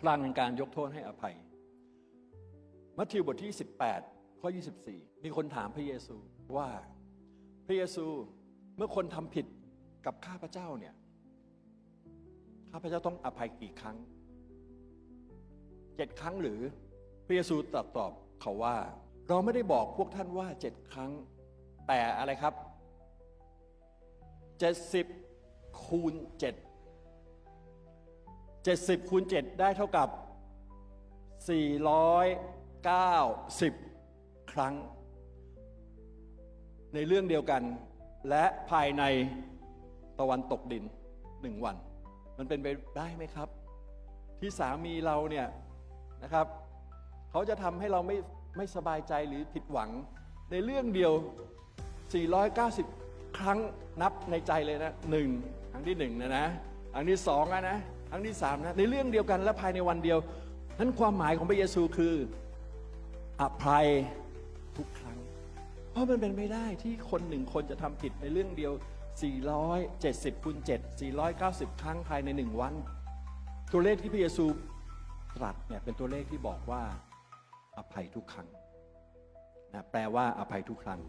พลังในการยกโทษให้อภัย มัทธิวบทที่ 18 ข้อ 24 มีคนถามพระเยซูว่าพระเยซูเมื่อคนทำผิดกับข้าพเจ้าเนี่ยข้าพเจ้าต้องอภัยกี่ครั้งเจ็ดครั้งหรือพระเยซูตรัสตอบเขาว่า เราไม่ได้บอกพวกท่านว่าเจ็ดครั้ง แต่อะไรครับเจ็ดสิบคูณเจ็ด เจ็ดสิบคูณเจ็ดได้เท่ากับสี่ร้อยเก้าสิบครั้ง ในเรื่องเดียวกัน และภายในตะวันตกดินหนึ่งวัน มันเป็นไปได้ไหมครับ ที่สามีเราเนี่ยนะครับ เขาจะทำให้เราไม่ไม่สบายใจหรือผิดหวัง ในเรื่องเดียว 490 ครั้งนับในใจเลยนะหนึ่งครั้งที่หนึ่งนะนะครั้งที่สองนะนะ ครั้งที่สามนะในเรื่องเดียวกันและภายในวันเดียวนั้นความหมายของพระเยซูคืออภัยทุกครั้ง เพราะมันเป็นไม่ได้ที่คนหนึ่งคนจะทำผิดในเรื่องเดียว 470คูณ7 490 ครั้งภายในหนึ่งวัน ตัวเลขที่พระเยซูตรัสเนี่ยเป็นตัวเลขที่บอกว่าอภัยทุกครั้งนะแปลว่าอภัยทุกครั้ง